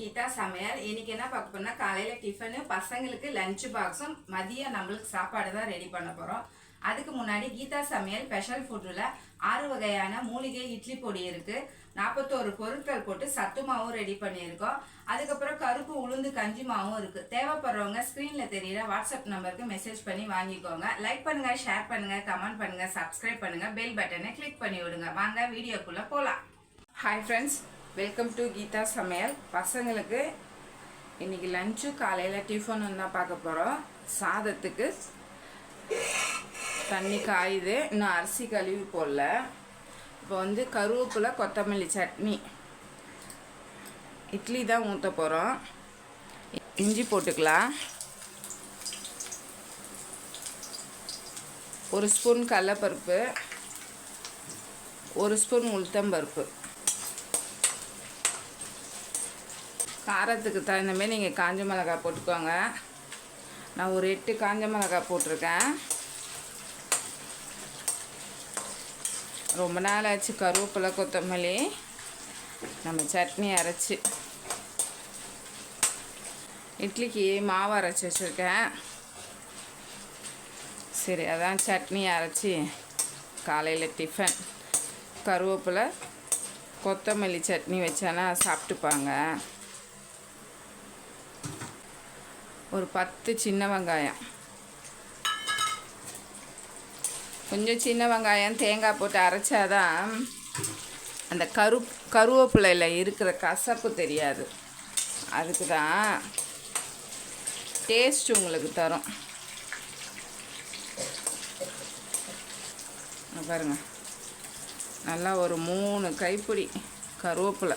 கீதா சமையல். இன்னைக்கு என்ன பார்க்க போறோம்னா காலையில டிஃபனு பசங்களுக்கு லஞ்ச் பாக்ஸும் மதியம் நம்மளுக்கு சாப்பாடு தான் ரெடி பண்ண போறோம். அதுக்கு முன்னாடி கீதா சமையல் ஸ்பெஷல் ஃபுட்டில் ஆறு வகையான மூலிகை இட்லி பொடி இருக்குது நாற்பத்தோரு பொருட்கள் போட்டு சத்து மாவும் ரெடி பண்ணியிருக்கோம். அதுக்கப்புறம் கருப்பு உளுந்து கஞ்சி மாவும் இருக்குது தேவைப்படுறவங்க ஸ்க்ரீனில் தெரியிற வாட்ஸ்அப் நம்பருக்கு மெசேஜ் பண்ணி வாங்கிக்கோங்க. லைக் பண்ணுங்கள் ஷேர் பண்ணுங்கள் கமெண்ட் பண்ணுங்கள் சப்ஸ்கிரைப் பண்ணுங்கள் பெல் பட்டனை கிளிக் பண்ணி விடுங்க. வாங்க வீடியோக்குள்ளே போகலாம் hi friends welcome to Geetha சமையல் பசங்களுக்கு இன்னைக்கு லஞ்சு காலையில் டிஃபன் தான் பார்க்க போகிறோம் சாதத்துக்கு தண்ணி காயுது. இன்னும் அரிசி கழுவி போடல. இப்போ வந்து கருவேப்பிலை கொத்தமல்லி சட்னி. இட்லி தான் ஊற்ற போகிறோம் இஞ்சி போட்டுக்கலாம். ஒரு ஸ்பூன் கடலப்பருப்பு ஒரு ஸ்பூன் உளுத்தம்பருப்பு காரத்துக்கு தகுந்தமாரி நீங்கள் காஞ்ச மிளகாய் போட்டுக்கோங்க. நான் ஒரு எட்டு காஞ்ச மிளகாய் போட்டிருக்கேன். ரொம்ப நாள் ஆச்சு கருவேப்பிலை கொத்தமல்லி. நம்ம சட்னி அரைச்சி. இட்லிக்கு மாவு அரைச்சி வச்சுருக்கேன். சரி அதான் சட்னி அரைச்சி. காலையில் டிஃபன் கருவேப்பிலை கொத்தமல்லி சட்னி வச்சானா சாப்பிட்டுப்பாங்க. ஒரு பத்து சின்ன வெங்காயம். கொஞ்சம் சின்ன வெங்காயம் தேங்காய் போட்டு அரைச்சாதான் அந்த கரு கருவேப்பிலையில் இருக்கிற கசப்பு தெரியாது. அதுக்கு தான் டேஸ்ட் உங்களுக்கு தரும். பாருங்கள் பாருங்க. நல்லா ஒரு மூணு கைப்பிடி கருவேப்பிலை.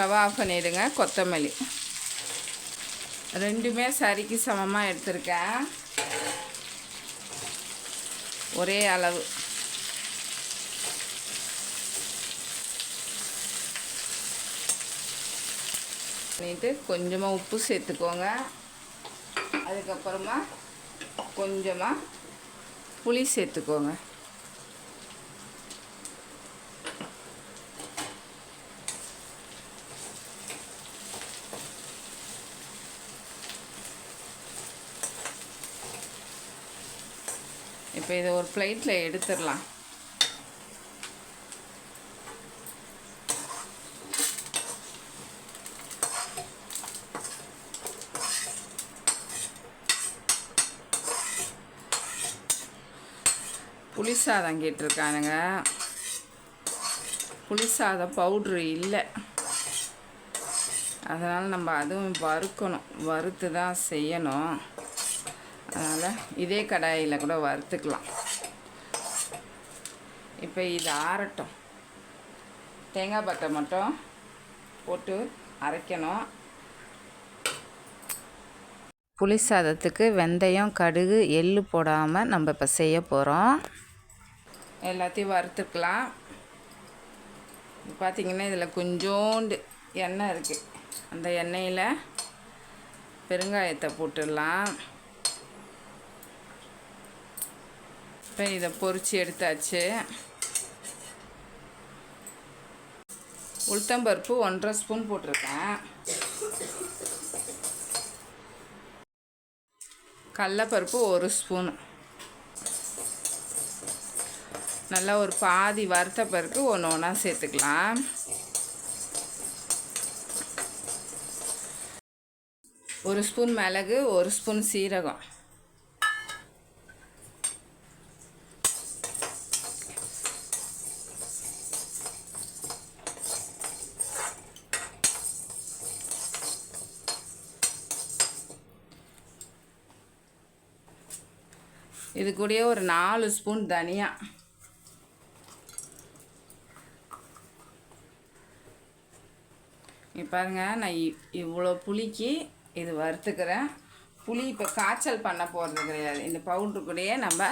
ஸ்டவ் ஆஃப் பண்ணிடுங்க கொத்தமல்லி. ரெண்டுமே சரிக்கு சமமாக எடுத்திருக்கேன். ஒரே அளவு. பண்ணிட்டு கொஞ்சமாக உப்பு சேர்த்துக்கோங்க. அதுக்கப்புறமா கொஞ்சமாக புளி சேர்த்துக்கோங்க. இப்போ இதை ஒரு பிளேட்டில் எடுத்துடலாம். புளி சாதம் கேட்டிருக்கானுங்க. புளி சாதம் பவுட்ரு இல்லை. அதனால் நம்ம அதுவும் வறுக்கணும். வறுத்து தான் செய்யணும். அதனால் இதே கடாயில் கூட வறுத்துக்கலாம். இப்போ இது ஆறட்டும். தேங்காய் பட்டை மட்டும் போட்டு அரைக்கணும். புளி சாதத்துக்கு வெந்தயம் கடுகு எள்ளு போடாமல் நம்ம இப்போ செய்ய போகிறோம் எல்லாத்தையும் வறுத்துக்கலாம். பார்த்திங்கன்னா இதில் கொஞ்சோண்டு எண்ணெய் இருக்குது அந்த எண்ணெயில் பெருங்காயத்தை போட்டுடலாம். இப்போ இதை பொறிச்சு எடுத்தாச்சு. உளுத்தம்பருப்பு ஒன்றரை ஸ்பூன் போட்டிருக்கேன். கடலப்பருப்பு ஒரு ஸ்பூன். நல்லா ஒரு பாதி வறுத்த பருப்பு ஒன்று ஒன்றா சேர்த்துக்கலாம். ஒரு ஸ்பூன் மிளகு ஒரு ஸ்பூன் சீரகம். இது கூடயே ஒரு நாலு ஸ்பூன் தனியா. இப்போ பாருங்க நான் இவ்வளோ புளிக்கு இது வறுத்துக்கிறேன். புளி இப்போ காய்ச்சல் பண்ண போகிறது கிடையாது. இந்த பவுட்ரு கூடயே நம்ம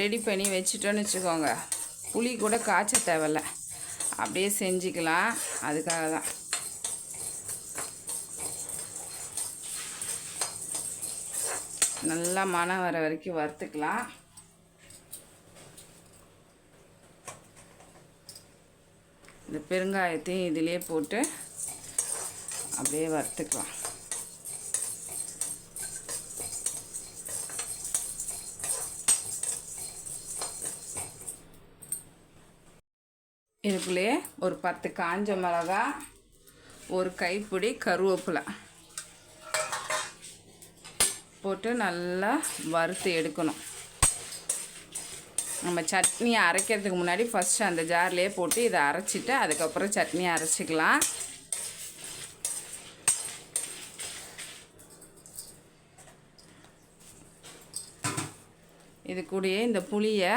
ரெடி பண்ணி வச்சுட்டோன்னு வச்சுக்கோங்க. புளி கூட காய்ச்ச தேவையில்ல. அப்படியே செஞ்சுக்கலாம். அதுக்காக தான். நல்லா மனம் வர வரைக்கும் வறுத்துக்கலாம். இந்த பெருங்காயத்தையும் இதிலே போட்டு அப்படியே வறுத்துக்கலாம். இதுக்குள்ளேயே ஒரு பத்து காஞ்ச மிளகா ஒரு கைப்பிடி கருவேப்பிலை. போட்டு நல்லா வறுத்து எடுக்கணும். நம்ம சட்னி அரைக்கிறதுக்கு முன்னாடி ஃபஸ்ட்டு அந்த ஜார்லேயே போட்டு இதை அரைச்சிட்டு அதுக்கப்புறம் சட்னி அரைச்சிக்கலாம். இது கூடயே இந்த புளியை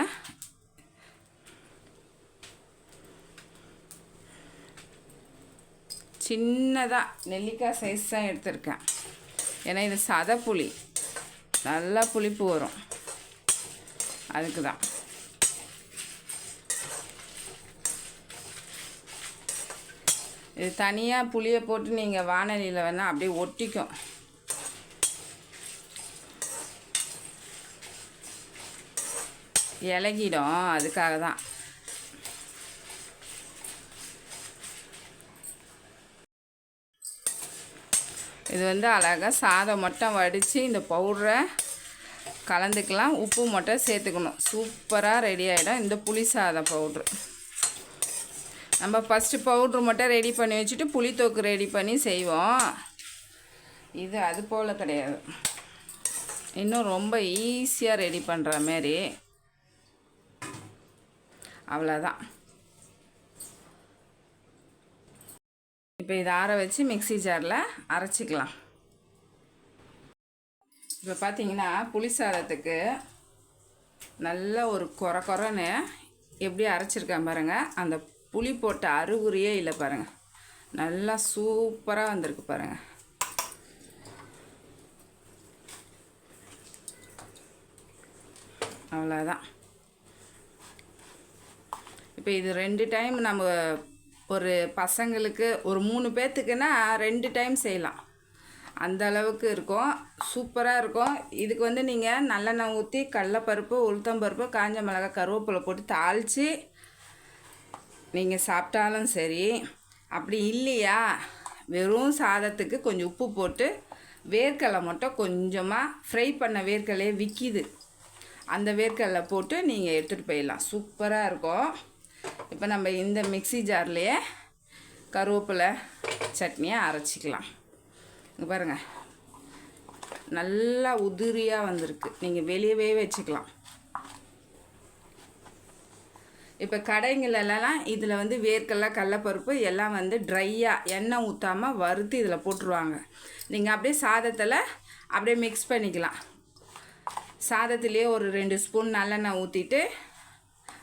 சின்னதாக நெல்லிக்காய் சைஸ் தான் எடுத்திருக்கேன். ஏன்னா இது சதை புளி நல்லா புளிப்பு வரும். அதுக்கு தான் இது தனியாக புளியை போட்டு நீங்கள் வானலியில் வேணால் அப்படியே ஒட்டிக்கும். இலகிடும். அதுக்காக தான் இது வந்து அழகாக சாதம் மட்டும் வடித்து இந்த பவுடரை கலந்துக்கலாம். உப்பு மட்டும் சேர்த்துக்கணும். சூப்பராக ரெடி ஆகிடும் இந்த புளி சாதம் பவுட்ரு நம்ம ஃபஸ்ட்டு பவுட்ரு மட்டும் ரெடி பண்ணி வச்சுட்டு புளித்தோக்கு ரெடி பண்ணி செய்வோம். இது அது போல் கிடையாது. இன்னும் ரொம்ப ஈஸியாக ரெடி பண்ணுற மாரி அவ்வளோதான் இப்போ இதை ஆற வச்சு மிக்ஸி ஜாரில் அரைச்சிக்கலாம். இப்போ பார்த்தீங்கன்னா புளி சாதத்துக்கு நல்ல ஒரு குறை குறைன்னு எப்படி அரைச்சிருக்கேன் பாருங்கள் அந்த புளி போட்ட அருகுறியே இல்லை பாருங்கள் நல்லா சூப்பராக வந்திருக்கு பாருங்கள் அவ்வளோதான் இப்போ இது ரெண்டு டைம் நம்ம ஒரு பசங்களுக்கு ஒரு மூணு பேர்த்துக்குன்னா ரெண்டு டைம் செய்யலாம். அந்த அளவுக்கு இருக்கும். சூப்பராக இருக்கும். இதுக்கு வந்து நீங்கள் நல்லெண்ணெய் ஊற்றி கடலப்பருப்பு உளுத்தம்பருப்பு காஞ்ச மிளகாய் கருவேப்பிலை போட்டு தாளித்து நீங்கள் சாப்பிட்டாலும் சரி அப்படி இல்லையா? வெறும் சாதத்துக்கு கொஞ்சம் உப்பு போட்டு வேர்க்கடலை மட்டும் கொஞ்சமாக ஃப்ரை பண்ண வேர்க்கடலையே விற்கிது அந்த வேர்க்கடலை போட்டு நீங்கள் எடுத்துகிட்டு போயிடலாம். சூப்பராக இருக்கும். இப்போ நம்ம இந்த மிக்ஸி ஜார்லேயே கருவேப்பிலை சட்னியை அரைச்சிக்கலாம். இங்கே பாருங்கள் நல்லா உதிரியாக வந்திருக்கு. நீங்கள் வெளியவே வச்சுக்கலாம். இப்போ கடைங்களெல்லாம் இதில் வந்து வேர்க்கடலை கடலப்பருப்பு எல்லாம் வந்து ட்ரையாக எண்ணெய் ஊற்றாமல் வறுத்து இதில் போட்டுருவாங்க. நீங்கள் அப்படியே சாதத்தில் அப்படியே மிக்ஸ் பண்ணிக்கலாம். சாதத்துலேயே ஒரு ரெண்டு ஸ்பூன் நல்லெண்ணெய் ஊற்றிட்டு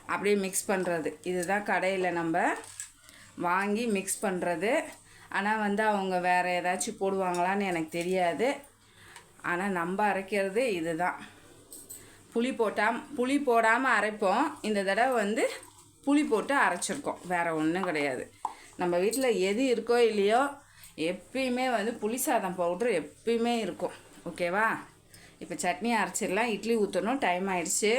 அப்படியே மிக்ஸ் பண்ணுறது இதுதான் கடையில் நம்ம வாங்கி மிக்ஸ் பண்ணுறது ஆனால் வந்து அவங்க வேறு ஏதாச்சும் போடுவாங்களான்னு எனக்கு தெரியாது. ஆனால் நம்ம அரைக்கிறது இதுதான். புளி போட்டால் புளி போடாமல் அரைப்போம். இந்த தடவை வந்து புளி போட்டு அரைச்சிருக்கோம். வேறு ஒன்றும் கிடையாது. நம்ம வீட்டில் எது இருக்கோ இல்லையோ எப்பயுமே வந்து புளி சாதம் பவுட்ரு எப்பயுமே இருக்கும். ஓகேவா? இப்போ சட்னி அரைச்சிடலாம். இட்லி ஊற்றணும் டைம் ஆயிடுச்சு.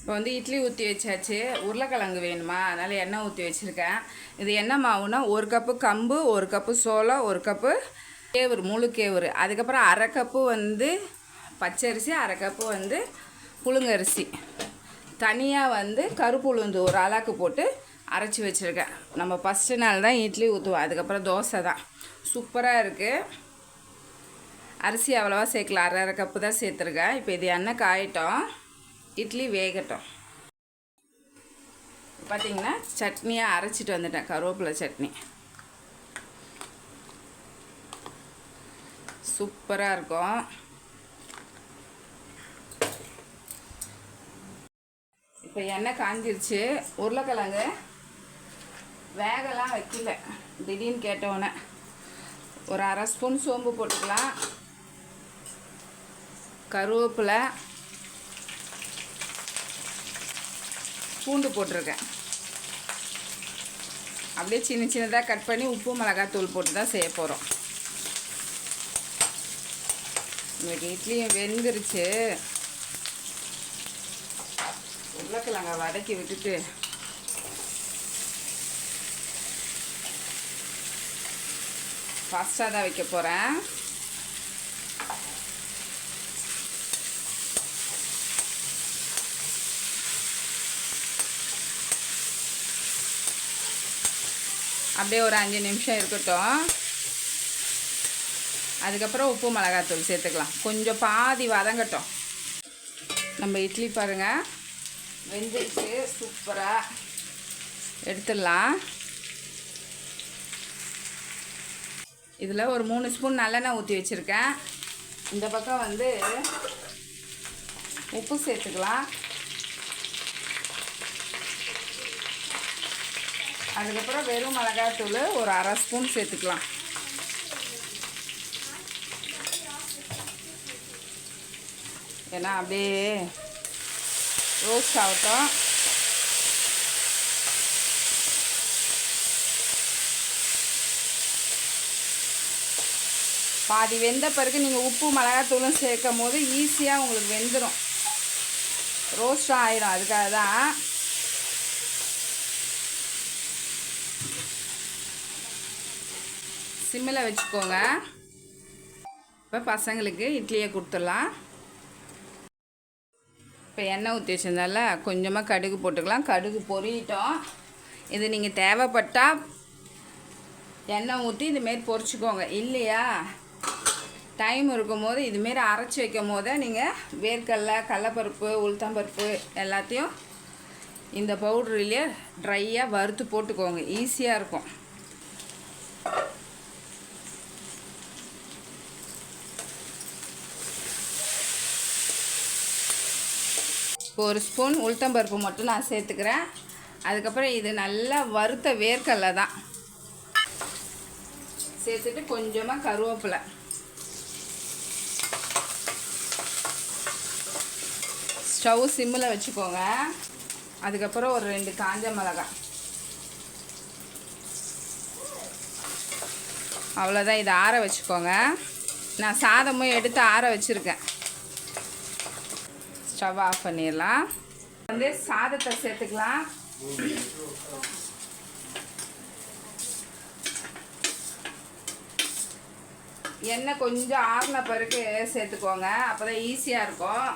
இப்போ வந்து இட்லி ஊற்றி வச்சாச்சு. உருளைக்கிழங்கு வேணுமா? அதனால் எண்ணெய் ஊற்றி வச்சுருக்கேன். இது என்ன மாவுனா ஒரு கப்பு கம்பு ஒரு கப்பு சோளம் ஒரு கப்பு கேவுரு முழு கேவுரு. அதுக்கப்புறம் அரை கப்பு வந்து பச்சரிசி அரை கப்பு வந்து புழுங்கரிசி. தனியாக வந்து கருப்பு உளுந்து ஒரு அலாக்கு போட்டு அரைச்சி வச்சுருக்கேன். நம்ம ஃபஸ்ட்டு நாள் தான் இட்லி ஊற்றுவோம் அதுக்கப்புறம் தோசை தான். சூப்பராக இருக்குது அரிசி அவ்வளோவா சேர்க்கல. அரை அரை கப்பு தான் சேர்த்துருக்கேன். இப்போ இது எண்ணெய் காயிட்டோம் இட்லி வேகட்டும். பார்த்தீங்கன்னா சட்னியாக அரைச்சிட்டு வந்துட்டேன். கருவேப்பிலை சட்னி. சூப்பராக இருக்கும். இப்போ எண்ணெய் காஞ்சிருச்சு. உருளைக்கிழங்கு வேகலாம் வைக்கல. திடீர்னு கேட்டோன்னே ஒரு அரை ஸ்பூன் சோம்பு போட்டுக்கலாம். கருவேப்பிலை பூண்டு போட்டிருக்கேன். அப்படியே சின்ன சின்னதாக கட் பண்ணி உப்பு மிளகாத்தூள் போட்டு தான் செய்ய போகிறோம் இன்னைக்கு இட்லியும் வெந்துருச்சு. உருளைக்கிழங்க வதக்கி விட்டுட்டு ஃபாஸ்ட்டாக தான் வைக்க போகிறேன் அப்படியே ஒரு அஞ்சு நிமிஷம் இருக்கட்டும். அதுக்கப்புறம் உப்பு மிளகாத்தூள் சேர்த்துக்கலாம். கொஞ்சம் பாதி வதங்கட்டும். நம்ம இட்லி பாருங்கள் வெந்துருச்சு. சூப்பராக எடுத்துடலாம். இதில் ஒரு மூணு ஸ்பூன் நல்லெண்ணெய் ஊற்றி வச்சுருக்கேன். இந்த பக்கம் வந்து உப்பு சேர்த்துக்கலாம். அதுக்கப்புறம் வெறும் மிளகாத்தூள் ஒரு அரை ஸ்பூன் சேர்த்துக்கலாம். ஏன்னா அப்படியே ரோஸ்ட் ஆகட்டும். பாதி வெந்த பிறகு நீங்கள் உப்பு மிளகாத்தூளும் சேர்க்கும் போது ஈஸியாக உங்களுக்கு வெந்துடும் ரோஸ்ட் ஆகிடும் அதுக்காக தான் சிம்மில் வச்சுக்கோங்க. இப்போ பசங்களுக்கு இட்லியை கொடுத்துடலாம். இப்போ எண்ணெய் ஊற்றி வச்சிருந்தால கொஞ்சமாக கடுகு போட்டுக்கலாம். கடுகு பொறிட்டோம். இது நீங்கள் தேவைப்பட்டால் எண்ணெய் ஊற்றி இதுமாரி பொறிச்சிக்கோங்க. இல்லையா? டைம் இருக்கும்போது இதுமாரி அரைச்சி வைக்கும் போதே நீங்கள் வேர்க்கடலை கடலப்பருப்பு உளுத்தம்பருப்பு எல்லாத்தையும் இந்த பவுடர்லேயே ட்ரையாக வறுத்து போட்டுக்கோங்க. ஈஸியாக இருக்கும். இப்போ ஒரு ஸ்பூன் உளுத்தம்பருப்பு மட்டும் நான் சேர்த்துக்கிறேன். அதுக்கப்புறம் இது நல்லா வறுத்த வேர்க்கடலை தான். சேர்த்துட்டு கொஞ்சமாக கருவேப்பிலை. ஸ்டவ் சிம்மில் வச்சுக்கோங்க. அதுக்கப்புறம் ஒரு ரெண்டு காஞ்ச மிளகாய். அவ்வளோதான் இதை ஆற வச்சுக்கோங்க. நான் சாதமும் எடுத்து ஆற வச்சுருக்கேன். ஸ்டவ் ஆஃப் பண்ணிடலாம். வந்து சாதத்தை சேர்த்துக்கலாம். எண்ணெய் கொஞ்சம் ஆறின பிறகு சேர்த்துக்கோங்க. அப்போ தான் ஈஸியாக இருக்கும்.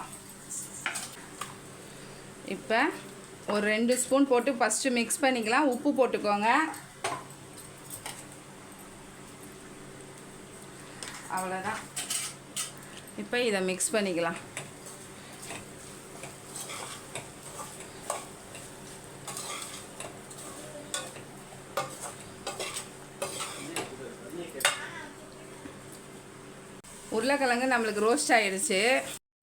இப்போ ஒரு ரெண்டு ஸ்பூன் போட்டு ஃபஸ்ட்டு மிக்ஸ் பண்ணிக்கலாம். உப்பு போட்டுக்கோங்க. அவ்வளோதான் இப்போ இதை மிக்ஸ் பண்ணிக்கலாம். உருளைக்கிழங்கு நம்மளுக்கு ரோஸ்ட் ஆகிடுச்சு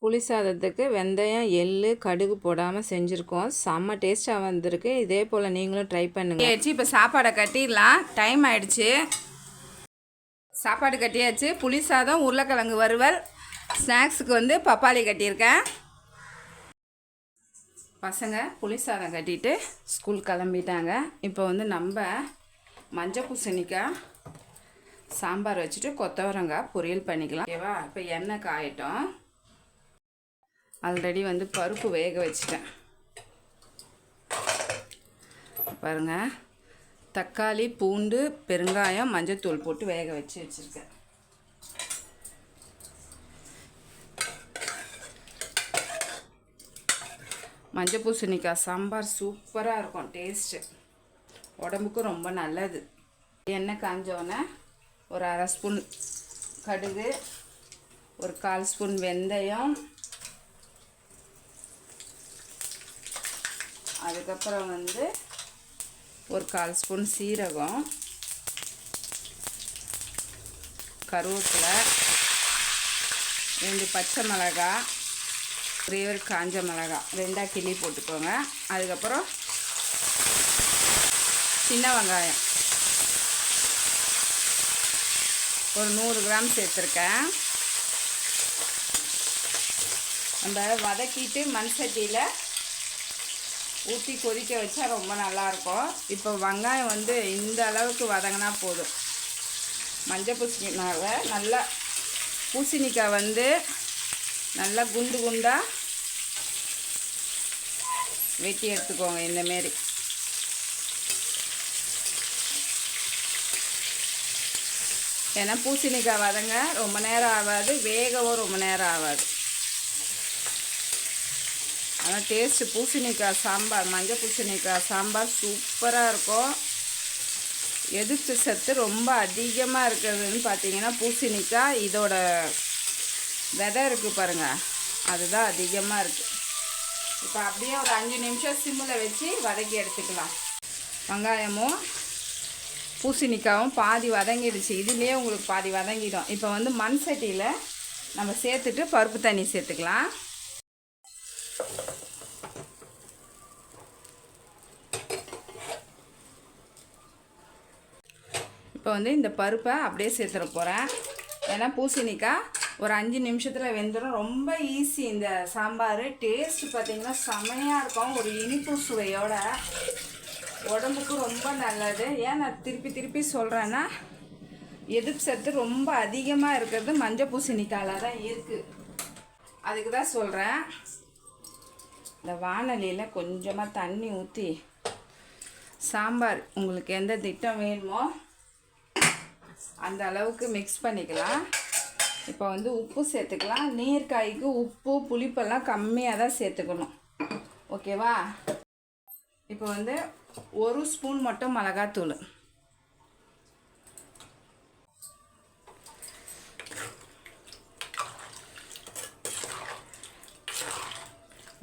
புளி சாதத்துக்கு வெந்தயம் எள்ளு கடுகு போடாமல் செஞ்சுருக்கோம். செம்ம டேஸ்ட்டாக வந்திருக்கு. இதே போல் நீங்களும் ட்ரை பண்ணுங்க. ஆச்சு இப்போ சாப்பாடை கட்டிடலாம். டைம் ஆயிடுச்சு. சாப்பாடு கட்டியாச்சு. புளி சாதம் உருளைக்கிழங்கு வறுவல். ஸ்நாக்ஸுக்கு வந்து பப்பாளி கட்டியிருக்கேன். பசங்க புளி சாதம் கட்டிட்டு ஸ்கூல் கிளம்பிட்டாங்க. இப்போ வந்து நம்ம மஞ்சள் பூசணிக்காய் சாம்பார் வச்சுட்டு கொத்தவரங்காய் பொரியல் பண்ணிக்கலாம். ஓகேவா? இப்போ எண்ணெய் காயட்டும். ஆல்ரெடி வந்து பருப்பு வேக வச்சிட்டேன். பாருங்கள் தக்காளி பூண்டு பெருங்காயம் மஞ்சத்தூள் போட்டு வேக வச்சு வச்சுருக்கேன். மஞ்சள் பூசணிக்காய் சாம்பார் சூப்பராக இருக்கும். டேஸ்ட்டு உடம்புக்கும் ரொம்ப நல்லது. எண்ணெய் காஞ்சோன்னே ஒரு அரை ஸ்பூன் கடுகு ஒரு கால் ஸ்பூன் வெந்தயம் அதுக்கப்புறம் வந்து ஒரு கால் ஸ்பூன் சீரகம் கருவேப்பிலை ரெண்டு பச்சை மிளகாய் ஒரே ஒரு காஞ்ச மிளகாய் ரெண்டாக கிள்ளி போட்டுக்கோங்க. அதுக்கப்புறம் சின்ன வெங்காயம். ஒரு நூறு கிராம் சேர்த்துருக்கேன். நம்ம வதக்கிட்டு மண் சட்டியில் ஊற்றி கொதிக்க வச்சா ரொம்ப நல்லாயிருக்கும். இப்போ வெங்காயம் வந்து இந்த அளவுக்கு வதங்கினா போதும். மஞ்சள் பூசணிக்காவை நல்லா பூசணிக்காய் வந்து நல்லா குண்டு குண்டாக வெட்டி எடுத்துக்கோங்க இந்தமாரி ஏன்னா பூசணிக்காய் வதங்க ரொம்ப நேரம் ஆகாது. வேகவும் ரொம்ப நேரம் ஆகாது. ஆனால் டேஸ்ட்டு பூசணிக்காய் சாம்பார் மஞ்சள் பூசணிக்காய் சாம்பார் சூப்பராக இருக்கும். எதிர்ப்பு சத்து ரொம்ப அதிகமாக இருக்கிறதுன்னு பார்த்தீங்கன்னா பூசணிக்காய் இதோட விதை இருக்குது பாருங்கள் அதுதான் அதிகமாக இருக்குது இப்போ அப்படியே ஒரு அஞ்சு நிமிஷம் சிம்மில் வச்சு வதக்கி எடுத்துக்கலாம். வெங்காயமும் பூசணிக்காவும் பாதி வதங்கிடுச்சு. இதுலேயே உங்களுக்கு பாதி வதங்கிடும். இப்போ வந்து மண் சட்டியில் நம்ம சேர்த்துட்டு பருப்பு தண்ணி சேர்த்துக்கலாம். இப்போ வந்து இந்த பருப்பை அப்படியே சேர்த்துட போகிறேன் ஏன்னா பூசணிக்காய் ஒரு அஞ்சு நிமிஷத்தில் வெந்துடும் ரொம்ப ஈஸி இந்த சாம்பார். டேஸ்ட் பார்த்திங்கன்னா செமையாக இருக்கும். ஒரு இனிப்பு சுவையோட உடம்புக்கு ரொம்ப நல்லது. ஏன் நான் திருப்பி திருப்பி சொல்கிறேன்னா எதிர்ப்பு சத்து ரொம்ப அதிகமாக இருக்கிறது மஞ்சள் பூசணிக்காயில் தான் இருக்குது அதுக்கு தான் சொல்கிறேன் இந்த வானலியில் கொஞ்சமாக தண்ணி ஊற்றி சாம்பார் உங்களுக்கு எந்த திட்டம் வேணுமோ அந்த அளவுக்கு மிக்ஸ் பண்ணிக்கலாம். இப்போ வந்து உப்பு சேர்த்துக்கலாம். நீர்க்காய்க்கு உப்பு புளிப்பெல்லாம் கம்மியாக தான் சேர்த்துக்கணும். ஓகேவா இப்போ வந்து ஒரு ஸ்பூன் மட்டும் மிளகாத்தூள்.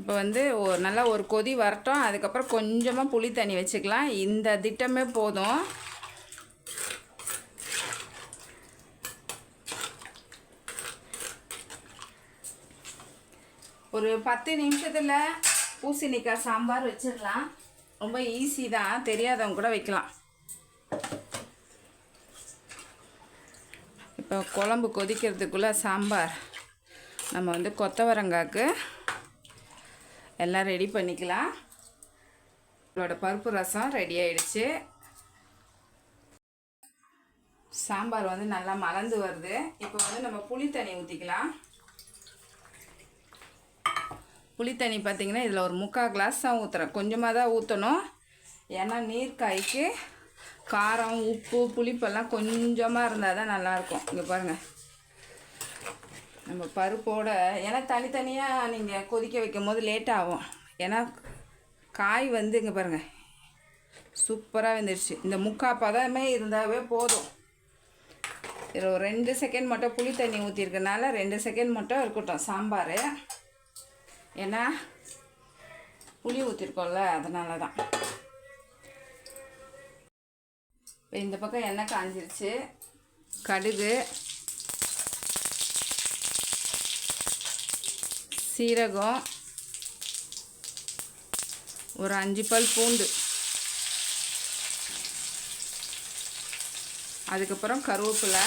இப்போ வந்து ஒரு நல்லா ஒரு கொதி வரட்டும். அதுக்கப்புறம் கொஞ்சமாக புளி தண்ணி வச்சுக்கலாம். இந்த திட்டமே போதும். ஒரு பத்து நிமிஷத்தில் பூசணிக்காய் சாம்பார் வச்சிடலாம். ரொம்ப ஈஸி தான். தெரியாதவங்க கூட வைக்கலாம். இப்போ குழம்பு கொதிக்கிறதுக்குள்ளே சாம்பார். நம்ம வந்து கொத்தவரங்காய்க்கு எல்லாம் ரெடி பண்ணிக்கலாம். இதோட பருப்பு ரசம் ரெடி ஆயிடுச்சு. சாம்பார் வந்து நல்லா மலர்ந்து வருது. இப்போ வந்து நம்ம புளி தண்ணி ஊற்றிக்கலாம் புளி தண்ணி பார்த்தீங்கன்னா இதில் ஒரு முக்கால் கிளாஸ் தான் ஊற்றுறேன் கொஞ்சமாக தான் ஊற்றணும் ஏன்னா நீர்க்காய்க்கு காரம் உப்பு புளிப்பெல்லாம் கொஞ்சமாக இருந்தால் தான் நல்லாயிருக்கும். இங்கே பாருங்கள் நம்ம பருப்போட ஏன்னா தனித்தனியாக நீங்கள் கொதிக்க வைக்கும் போது லேட் ஆகும். ஏன்னா காய் வந்து இங்கே பாருங்கள் சூப்பராக வந்துடுச்சு இந்த முக்கால் பதமே இருந்தாவே போதும். இதில் ஒரு ரெண்டு செகண்ட் மட்டும் புளி தண்ணி ஊற்றிருக்கனால ரெண்டு செகண்ட் மட்டும் இருக்கட்டும். சாம்பார். ஏன்னா புளி ஊற்றிருக்கோம்ல அதனால தான் இப்போ இந்த பக்கம் எண்ணெய் காஞ்சிருச்சு. கடுகு சீரகம் ஒரு அஞ்சு பல் பூண்டு. அதுக்கப்புறம் கருவேப்பிலை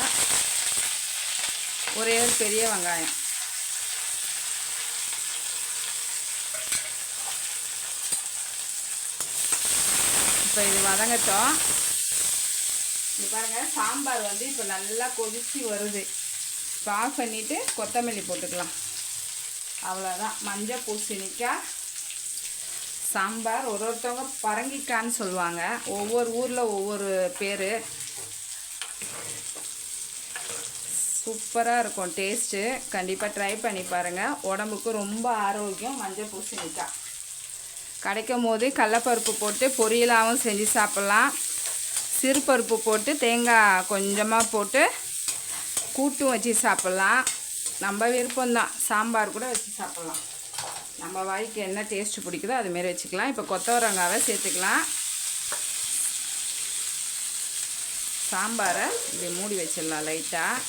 ஒரே ஒரு பெரிய வெங்காயம். இப்போ இது வதங்கட்டும். இது பாருங்கள் சாம்பார் வந்து இப்போ நல்லா கொதித்து வருது. இப்போ ஆஃப் பண்ணிவிட்டு கொத்தமல்லி போட்டுக்கலாம். அவ்வளோதான் மஞ்சள் பூசணிக்காய் சாம்பார். ஒரு ஒருத்தவங்க பரங்கிக்கான்னு சொல்லுவாங்க. ஒவ்வொரு ஊரில் ஒவ்வொரு பேர். சூப்பராக இருக்கும். டேஸ்ட்டு கண்டிப்பாக ட்ரை பண்ணி பாருங்கள் உடம்புக்கு ரொம்ப ஆரோக்கியம். மஞ்சள் பூசணிக்காய் கிடைக்கும் போது கடலப்பருப்பு போட்டு பொரியலாகவும் செஞ்சு சாப்பிட்லாம். சிறுபருப்பு போட்டு தேங்காய் கொஞ்சமாக போட்டு கூட்டும் வச்சு சாப்பிட்லாம். நம்ம விருப்பம்தான். சாம்பார் கூட வச்சு சாப்பிட்லாம். நம்ம வாய்க்கு என்ன டேஸ்ட் பிடிக்குதோ அதுமாரி வச்சுக்கலாம். இப்போ கொத்தவரங்காவை சேர்த்துக்கலாம். சாம்பாரை இப்படி மூடி வச்சிடலாம் லைட்டாக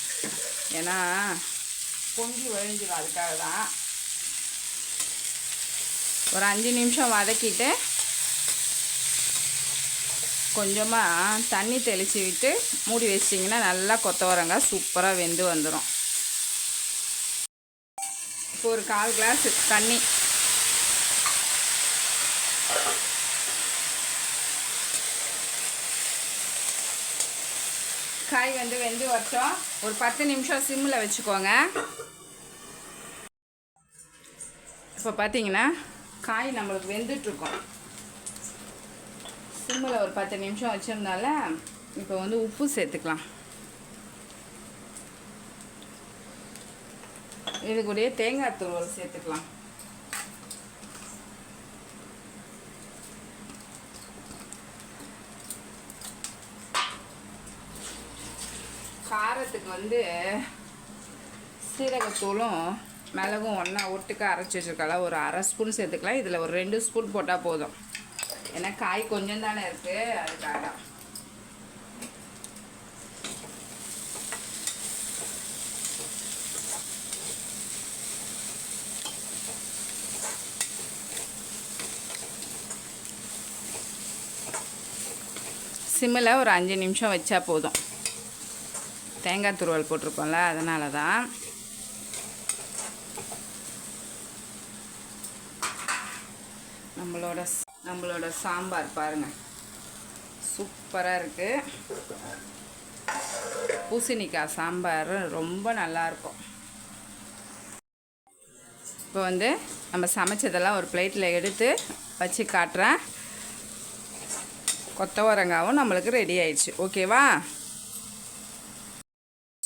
ஏன்னா பொங்கி வழிஞ்சிடும் அதுக்காக தான் ஒரு அஞ்சு நிமிஷம் வதக்கிட்டு கொஞ்சமாக தண்ணி தெளித்து விட்டு மூடி வச்சிட்டிங்கன்னா நல்லா கொத்தவரங்காய் சூப்பராக வெந்து வந்துடும் இப்போ ஒரு கால் கிளாஸ் தண்ணி. காய் வந்து வெந்து வச்சோம் ஒரு பத்து நிமிஷம் சிம்மில் வச்சுக்கோங்க. இப்போ பார்த்தீங்கன்னா காய் நம்மளுக்கு வெந்துட்டுருக்கோம். சிம்மில் ஒரு பத்து நிமிஷம் வச்சுருந்தால இப்போ வந்து உப்பு சேர்த்துக்கலாம். இது கூடயே தேங்காய் துருவல் சேர்த்துக்கலாம். காரத்துக்கு வந்து சீரகத்தூளும் மிளகும் ஒன்றா ஒட்டுக்க அரைச்சி வச்சுருக்கலாம் ஒரு அரை ஸ்பூன் சேர்த்துக்கலாம். இதில் ஒரு ரெண்டு ஸ்பூன் போட்டால் போதும். ஏன்னா காய் கொஞ்சம் தானே இருக்குது அதுக்காக. சிம்மில் ஒரு அஞ்சு நிமிஷம் வச்சா போதும். தேங்காய் துருவல் போட்டிருக்கோம்ல அதனால தான் நம்மளோட ஸ்- நம்மளோட சாம்பார் பாருங்கள் சூப்பராக இருக்குது பூசணிக்காய் சாம்பார் ரொம்ப நல்லாயிருக்கும் இப்போ வந்து நம்ம சமைச்சதெல்லாம் ஒரு பிளேட்டில் எடுத்து வச்சு காட்டுறேன். கொத்தவரங்காவும் நம்மளுக்கு ரெடி ஆயிடுச்சு. ஓகேவா?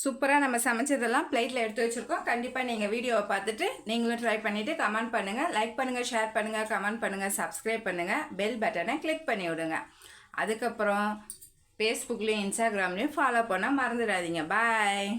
சூப்பராக நம்ம சமைச்சதெல்லாம் பிளேட்டில் எடுத்து வச்சுருக்கோம். கண்டிப்பாக நீங்கள் வீடியோவை பார்த்துட்டு நீங்களும் ட்ரை பண்ணிவிட்டு கமெண்ட் பண்ணுங்கள் லைக் பண்ணுங்கள் ஷேர் பண்ணுங்கள் கமெண்ட் பண்ணுங்கள் சப்ஸ்கிரைப் பண்ணுங்கள் பெல் பட்டனை கிளிக் பண்ணி விடுங்க. அதுக்கப்புறம் ஃபேஸ்புக்லேயும் இன்ஸ்டாகிராம்லேயும் ஃபாலோ பண்ண மறந்துடாதீங்க. பாய்